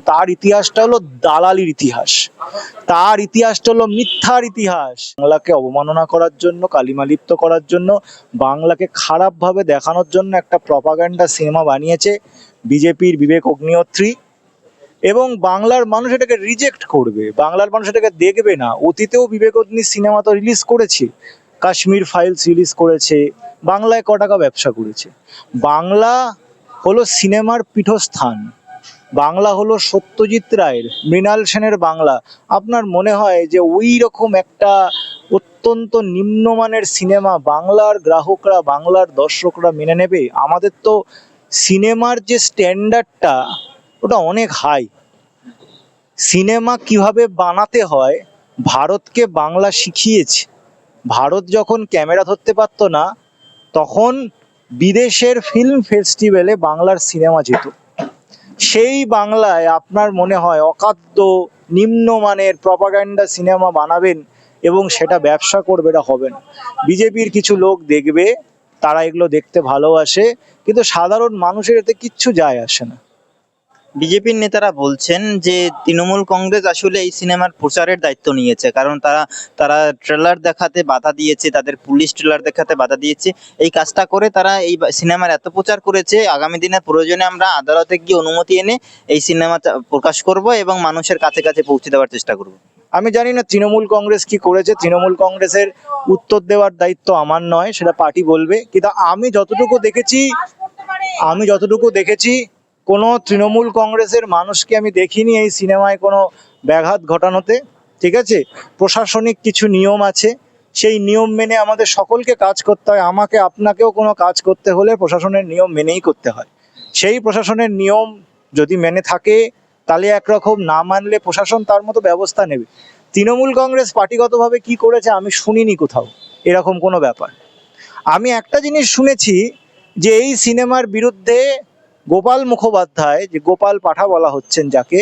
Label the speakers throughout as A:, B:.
A: তার ইতিহাসটা হলো দালালির ইতিহাস। তার ইতিহাসটা হলো মিথ্যার ইতিহাস। বাংলাকে অবমাননা করার জন্য, কালিমালিপ্ত করার জন্য, বাংলাকে খারাপভাবে দেখানোর জন্য একটা প্রপাগান্ডা সিনেমা বানিয়েছে বিজেপির বিবেক অগ্নিহোত্রী। এবং বাংলার মানুষ এটাকে রিজেক্ট করবে। বাংলার মানুষ এটাকে দেখবে না। অতীতেও বিবেক অগ্নি সিনেমা তো রিলিজ করেছে। কাশ্মীর ফাইলস রিলিজ করেছে। বাংলায় ক টাকা ব্যবসা করেছে। বাংলা হলো সিনেমার পীঠস্থান। বাংলা হলো সত্যজিৎ রায়ের, মৃণাল সেনের বাংলা। আপনার মনে হয় যে ওই রকম একটা অত্যন্ত নিম্নমানের সিনেমা বাংলার গ্রাহকরা, বাংলার দর্শকরা মেনে নেবে? আমাদের তো সিনেমার যে স্ট্যান্ডার্ডটা, ওটা অনেক হাই। সিনেমা কীভাবে বানাতে হয়, ভারতকে বাংলা শিখিয়েছে। ভারত যখন ক্যামেরা ধরতে পারতো না, তখন বিদেশের ফিল্ম ফেস্টিভ্যালে বাংলার সিনেমা যেত। সেই বাংলায় আপনার মনে হয় অকাত্য নিম্নমানের প্রপাগান্ডা সিনেমা বানাবেন এবং সেটা ব্যবসা করবে এটা হবে না বিজেপির কিছু লোক দেখবে, তারা এগুলো দেখতে ভালোবাসে, কিন্তু সাধারণ মানুষের এতে কিচ্ছু যায় আসে না।
B: বিজেপির নেতারা বলছেন যে তৃণমূল কংগ্রেস আসলে এই সিনেমার প্রচারের দায়িত্ব নিয়েছে, কারণ তারা তারা ট্রেলার দেখাতে বাধা দিয়েছে, তাদের পুলিশ ট্রেলার দেখাতে বাধা দিয়েছে। এই কাজটা করে তারা এই সিনেমার এত প্রচার করেছে, আগামী দিনে প্রয়োজনে আমরা আদালতে গিয়ে অনুমতি এনে এই সিনেমা প্রকাশ করব এবং মানুষের কাছে কাছে পৌঁছে দেওয়ার চেষ্টা করব।
A: আমি জানি না তৃণমূল কংগ্রেস কি করেছে, তৃণমূল কংগ্রেসের উত্তর দেওয়ার দায়িত্ব আমার নয়, সেটা পার্টি বলবে। কিন্তু আমি যতটুকু দেখেছি, আমি যতটুকু দেখেছি কোনো তৃণমূল কংগ্রেসের মানুষকে আমি দেখিনি এই সিনেমায় কোনো ব্যাঘাত ঘটানোতে, ঠিক আছে? প্রশাসনিক কিছু নিয়ম আছে। সেই নিয়ম মেনে আমাদের সকলকে কাজ করতে হয়। আমাকে, আপনাকেও কোনো কাজ করতে হলে প্রশাসনের নিয়ম মেনেই করতে হয়। সেই প্রশাসনের নিয়ম যদি মেনে থাকে, তাহলে একরকম না মানলে প্রশাসন তার মতো ব্যবস্থা নেবে। তৃণমূল কংগ্রেস পার্টিগতভাবে কি করেছে আমি শুনিনি কোথাও, এরকম কোনো ব্যাপার। আমি একটা জিনিস শুনেছি যে এই সিনেমার বিরুদ্ধে গোপাল মুখোপাধ্যায়, যে গোপাল পাঠা বলা হচ্ছেন যাকে,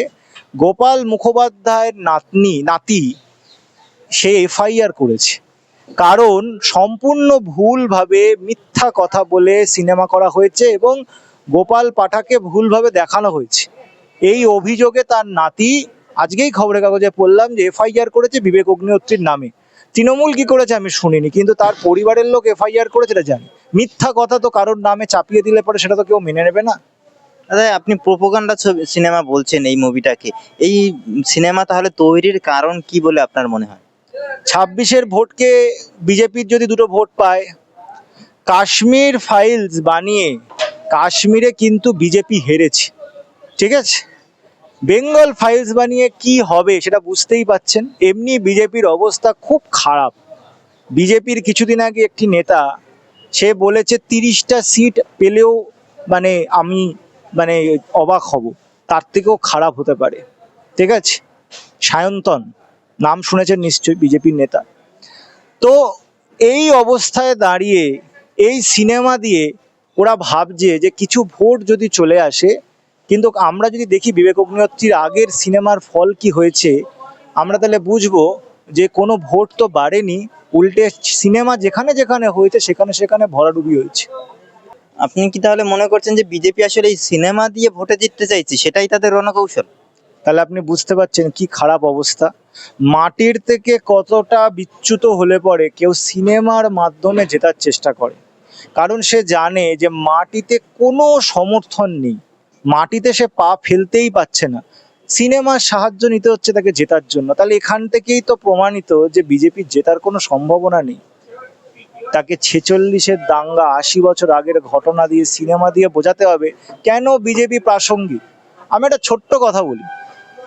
A: গোপাল মুখোপাধ্যায়ের নাতনি, নাতি, সে এফআইআর করেছে। কারণ সম্পূর্ণ ভুলভাবে মিথ্যা কথা বলে সিনেমা করা হয়েছে এবং গোপাল পাঠাকে ভুলভাবে দেখানো হয়েছে। এই অভিযোগে তার নাতি, আজকেই খবরের কাগজে পড়লাম যে এফআইআর করেছে বিবেক অগ্নিহোত্রীর নামে। তৃণমূল কি করেছে আমি শুনিনি, কিন্তু তার পরিবারের লোক এফআইআর করেছে এটা জানি। মিথ্যা কথা তো কারোর নামে চাপিয়ে দিলে পরে সেটা তো কেউ মেনে নেবে না।
B: দাদা আপনি প্রোপোগান্ডা সিনেমা বলছেন এই মুভিটাকে। এই সিনেমা তাহলে তৈরির কারণ কি বলে আপনার মনে হয়?
A: ছাব্বিশের ভোটকে বিজেপির যদি দুটো ভোট পায়, কাশ্মীর ফাইলস বানিয়ে কাশ্মীরে কিন্তু বিজেপি হেরেছে। ঠিক আছে? বেঙ্গল ফাইলস বানিয়ে কি হবে সেটা বুঝতেই পাচ্ছেন। এমনি বিজেপির অবস্থা খুব খারাপ। বিজেপির কিছুদিন আগে একটি নেতা, সে বলেছে তিরিশটা সিট পেলেও মানে আমি মানে অবাক হব। তার থেকেও খারাপ হতে পারে। ঠিক আছে? সায়ন্তন, নাম শুনেছেন নিশ্চয়ই বিজেপির নেতা। তো এই অবস্থায় দাঁড়িয়ে, এই সিনেমা দিয়ে ওরা ভাবছে যে কিছু ভোট যদি চলে আসে, কিন্তু আমরা যদি দেখি বিবেক অগ্নিহোত্রীর আগের সিনেমার ফল কি হয়েছে, আমরা তাহলে বুঝব যে কোনো ভোট তো বাড়েনি, উল্টে সিনেমা যেখানে যেখানে হয়েছে, সেখানে সেখানে ভরাডুবি হয়েছে।
B: আপনি কি তাহলে মনে করছেন যে বিজেপি আসলে এই সিনেমা দিয়ে ভোটে জিততে চাইছে? সেটাই তাদের রণকৌশল।
A: তাহলে আপনি বুঝতে পারছেন কি খারাপ অবস্থা। মাটির থেকে কতটা বিচ্যুত হলে পরে কেউ সিনেমার মাধ্যমে জেতার চেষ্টা করে। কারণ সে জানে যে মাটিতে কোনো সমর্থন নেই। মাটিতে সে পা ফেলতেই পাচ্ছে না। সিনেমার সাহায্য নিতে হচ্ছে তাকে জেতার জন্য। তাহলে এখান থেকেই তো প্রমাণিত যে বিজেপির জেতার কোনো সম্ভাবনা নেই। তাকে ছেচল্লিশের দাঙ্গা আশি বছর আগের ঘটনা দিয়ে সিনেমা দিয়ে বোঝাতে হবে কেন বিজেপি প্রাসঙ্গিক? আমি একটা ছোট্ট কথা বলি।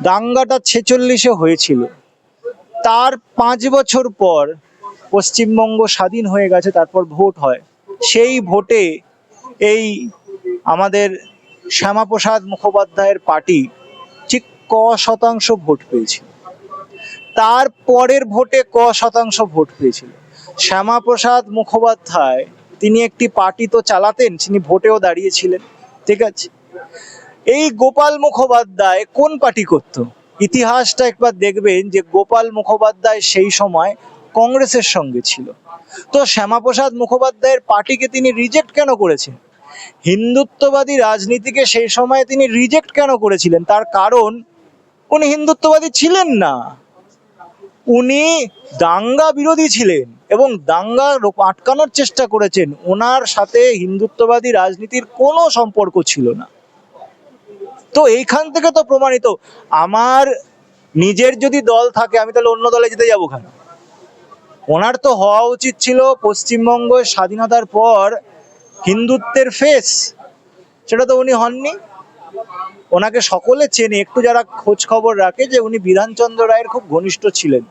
A: দাঙ্গাটা ছেচল্লিশে হয়েছিল। তার পাঁচ বছর পর পশ্চিমবঙ্গ স্বাধীন হয়ে গেছে, তারপর ভোট হয়। সেই ভোটে এই আমাদের শ্যামাপ্রসাদ মুখোপাধ্যায়ের পার্টি ঠিক ক শতাংশ ভোট পেয়েছিল। তার পরের ভোটে ক শতাংশ ভোট পেয়েছিল। শ্যামাপ্রসাদ মুখোপাধ্যায়, তিনি একটি পার্টি তো চালাতেন, তিনি ভোটেও দাঁড়িয়েছিলেন, ঠিক আছে? এই গোপাল মুখোপাধ্যায় কোন পার্টি করত? ইতিহাসটা একবার দেখবেন যে গোপাল মুখোপাধ্যায় সেই সময় কংগ্রেসের সঙ্গে ছিল। তো শ্যামাপ্রসাদ মুখোপাধ্যায়ের পার্টিকে তিনি রিজেক্ট কেন করেছেন? হিন্দুত্ববাদী রাজনীতিকে সেই সময় তিনি রিজেক্ট কেন করেছিলেন? তার কারণ, উনি হিন্দুত্ববাদী ছিলেন না। উনি দাঙ্গা বিরোধী ছিলেন এবং দাঙ্গা আটকানোর চেষ্টা করেছেন। ওনার সাথে হিন্দুত্ববাদী রাজনীতির কোনো সম্পর্ক ছিল না। তো এইখান থেকে তো প্রমাণিত, আমার নিজের যদি দল থাকে, আমি তাহলে অন্য দলে যেতে যাব কেন? ওনার তো হওয়া উচিত ছিল পশ্চিমবঙ্গ স্বাধীনতার পর হিন্দুত্বের ফেস, সেটা তো উনি হননি। ওনাকে সকলে চেনে, একটু যারা খোঁজ খবর রাখে যে উনি বিধানচন্দ্র রায়ের খুব ঘনিষ্ঠ ছিলেন।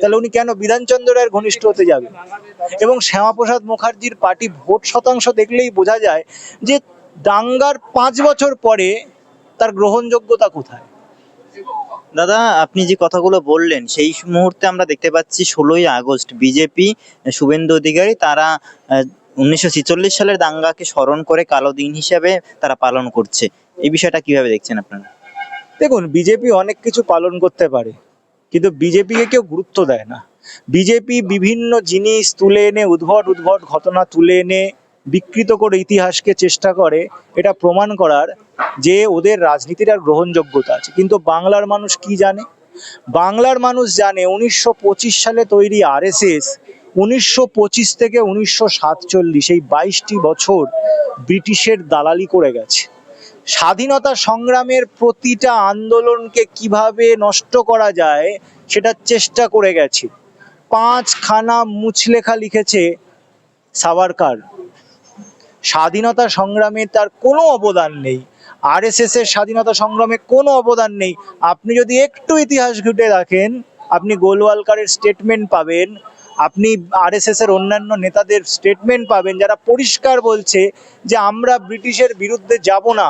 A: তাহলে উনি কেন বিধানচন্দ্র রায়ের ঘনিষ্ঠ হতে যাবে? এবং শ্যামাপ্রসাদ মুখার্জির পার্টি ভোট শতাংশ দেখলেই বোঝা যায় যে দাঙ্গার পাঁচ বছর পরে তার গ্রহণযোগ্যতা কোথায়?
B: দাদা, আপনি যে কথাগুলো বললেন, সেই মুহূর্তে আমরা দেখতে পাচ্ছি ষোলোই আগস্ট বিজেপি, শুভেন্দু অধিকারী, তারা উনিশশো সালের দাঙ্গাকে স্মরণ করে কালো দিন হিসাবে তারা পালন করছে। এই বিষয়টা কীভাবে দেখছেন আপনারা?
A: দেখুন, বিজেপি অনেক কিছু পালন করতে পারে, কিন্তু বিজেপিকে কেউ গুরুত্ব দেয় না। বিজেপি বিভিন্ন জিনিস তুলে এনে, উদ্ভট উদ্ভট ঘটনা তুলে এনে বিকৃত করে ইতিহাসকে চেষ্টা করে, এটা প্রমাণ করার যে ওদের রাজনীতির আর গ্রহণযোগ্যতা আছে। কিন্তু বাংলার মানুষ কি জানে? বাংলার মানুষ জানে উনিশশো পঁচিশ সালে তৈরি আরএসএস উনিশশো পঁচিশ থেকে উনিশশো সাতচল্লিশ, এই বাইশটি বছর ব্রিটিশের দালালি করে গেছে। স্বাধীনতা সংগ্রামের প্রতিটা আন্দোলনকে কীভাবে নষ্ট করা যায় সেটার চেষ্টা করে গেছে। পাঁচখানা মুচলেখা লিখেছে সাভারকার। স্বাধীনতা সংগ্রামে তার কোনো অবদান নেই। আরএসএস এর স্বাধীনতা সংগ্রামে কোনো অবদান নেই। আপনি যদি একটু ইতিহাস ঘুটে রাখেন আপনি গোলওয়ালকারের স্টেটমেন্ট পাবেন আপনি আরএসএস এর অন্যান্য নেতাদের স্টেটমেন্ট পাবেন, যারা পরিষ্কার বলছে যে আমরা ব্রিটিশের বিরুদ্ধে যাব না।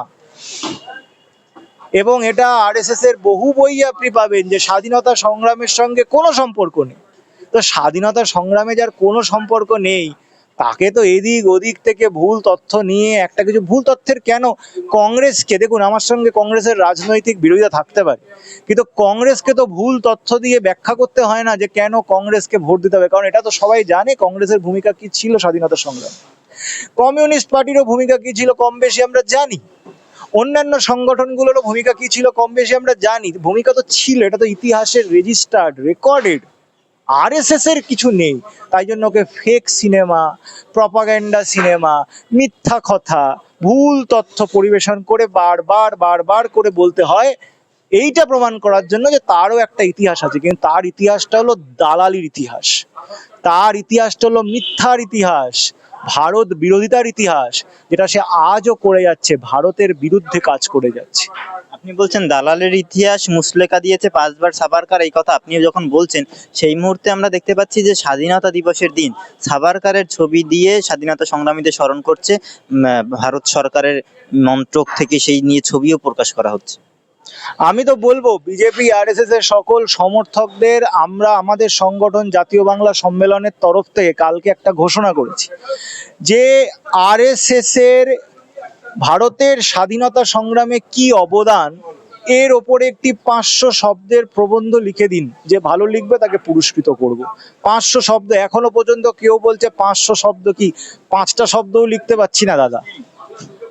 A: এবং এটা আরএসএস এর বহু বই আপনি পাবেন যে স্বাধীনতা সংগ্রামের সঙ্গে কোনো সম্পর্ক নেই। তো স্বাধীনতা সংগ্রামে যার কোনো সম্পর্ক নেই তাকে তো এদিক ওদিক থেকে ভুল তথ্য নিয়ে একটা কিছু ভুল তথ্যের কেন? কংগ্রেসকে দেখুন, আমার সঙ্গে কংগ্রেসের রাজনৈতিক বিরোধিতা থাকতে পারে। কিন্তু কংগ্রেসকে তো ভুল তথ্য দিয়ে ব্যাখ্যা করতে হয় না যে কেন কংগ্রেসকে ভোট দিতে হবে। কারণ এটা তো সবাই জানে কংগ্রেসের ভূমিকা কি ছিল স্বাধীনতা সংগ্রাম। কমিউনিস্ট পার্টিরও ভূমিকা কি ছিল কম বেশি আমরা জানি। অন্যান্য সংগঠনগুলোরও ভূমিকা কি ছিল কম বেশি আমরা জানি। ভূমিকা তো ছিল, এটা তো ইতিহাসের রেজিস্টার্ড রেকর্ডেড আরএসএস এর কিছু নেই। তাই জন্য ওকে ফেক সিনেমা প্রপাগ্যান্ডা সিনেমা মিথ্যা কথা, ভুল তথ্য পরিবেশন করে বারবার বারবার করে বলতে হয়। এইটা প্রমাণ করার জন্য যে তারও একটা ইতিহাস আছে। কিন্তু তার ইতিহাসটা হলো দালালির ইতিহাস। তার ইতিহাসটা হলো মিথ্যার ইতিহাস। ভারত বিরোধিতার ইতিহাস, যেটা সে আজও করে যাচ্ছে, ভারতের বিরুদ্ধে কাজ করে যাচ্ছে।
B: আপনি বলছেন দালালের ইতিহাস মুসলেকা দিয়েছে, পাঁচবার সাবারকার এই কথা আপনি যখন বলছেন, সেই মুহূর্তে আমরা দেখতে পাচ্ছি যে স্বাধীনতা দিবসের দিন সাবারকারের ছবি দিয়ে স্বাধীনতা সংগ্রামীদের স্মরণ করছে ভারত সরকারের মন্ত্রক থেকে সেই নিয়ে ছবিও প্রকাশ করা হচ্ছে।
A: আমি তো বলব বিজেপি আরএসএস এর সকল সমর্থকদের, আমরা আমাদের সংগঠন জাতীয় বাংলা সম্মেলনের তরফ থেকে কালকে একটা ঘোষণা করেছি যে আরএসএস এর ভারতের স্বাধীনতা সংগ্রামে কি অবদান, এর ওপরে একটি পাঁচশো শব্দের প্রবন্ধ লিখে দিন, যে ভালো লিখবে তাকে পুরস্কৃত করব। পাঁচশো শব্দ, এখনও পর্যন্ত কেউ বলছে পাঁচশো শব্দ কি? পাঁচটা শব্দও লিখতে পাচ্ছি না, দাদা।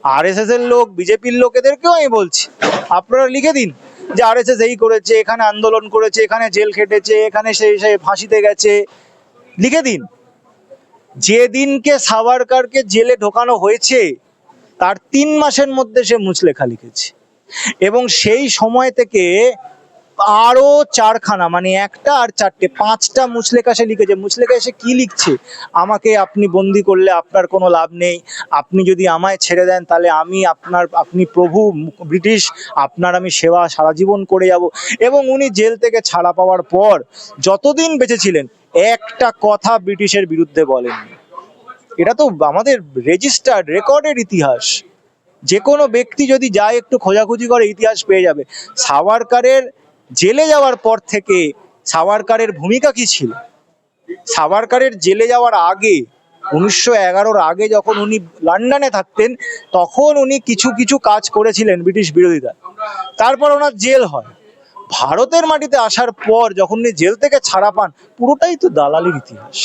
A: আরএসএস এর লোক বিজেপির লোকেদেরকেও আমি বলছি, আপনারা লিখে দিন যে আরএসএস এই করেছে, এখানে আন্দোলন করেছে, এখানে জেল খেটেছে, এখানে সে সে ফাঁসিতে গেছে। লিখে দিন। যেদিনকে সাভারকারকে জেলে ঢোকানো হয়েছে, তার তিন মাসের মধ্যে সে মুচলেখা লিখেছে। এবং সেই সময় থেকে আরও চারখানা মানে একটা আর চারটে, পাঁচটা মুচলেখা লিখেছে। মুচলেখা এসে কি লিখছে? আমাকে আপনি বন্দি করলে আপনার কোনো লাভ নেই। আপনি যদি আমায় ছেড়ে দেন, তাহলে আমি আপনার, আপনি প্রভু, ব্রিটিশ, আপনার আমি সেবা সারা জীবন করে যাব। এবং উনি জেল থেকে ছাড়া পাওয়ার পর যতদিন বেঁচে ছিলেন, একটা কথা ব্রিটিশের বিরুদ্ধে বলেননি। এটা তো আমাদের রেজিস্টার্ড রেকর্ডের ইতিহাস। যে কোনো ব্যক্তি যদি যায়, একটু খোঁজাখুঁজি করে, ইতিহাস পেয়ে যাবে। সাভারকারের জেলে যাওয়ার পর থেকে সাভারকারের ভূমিকা কি ছিল? সাভারকারের জেলে যাওয়ার আগে, উনিশশো এগারোর আগে যখন উনি লন্ডনে থাকতেন, তখন উনি কিছু কিছু কাজ করেছিলেন ব্রিটিশ বিরোধিতা তারপর ওনার জেল হয়। ভারতের মাটিতে আসার পর যখন উনি জেল থেকে ছাড়া পান, পুরোটাই তো দালালির ইতিহাস।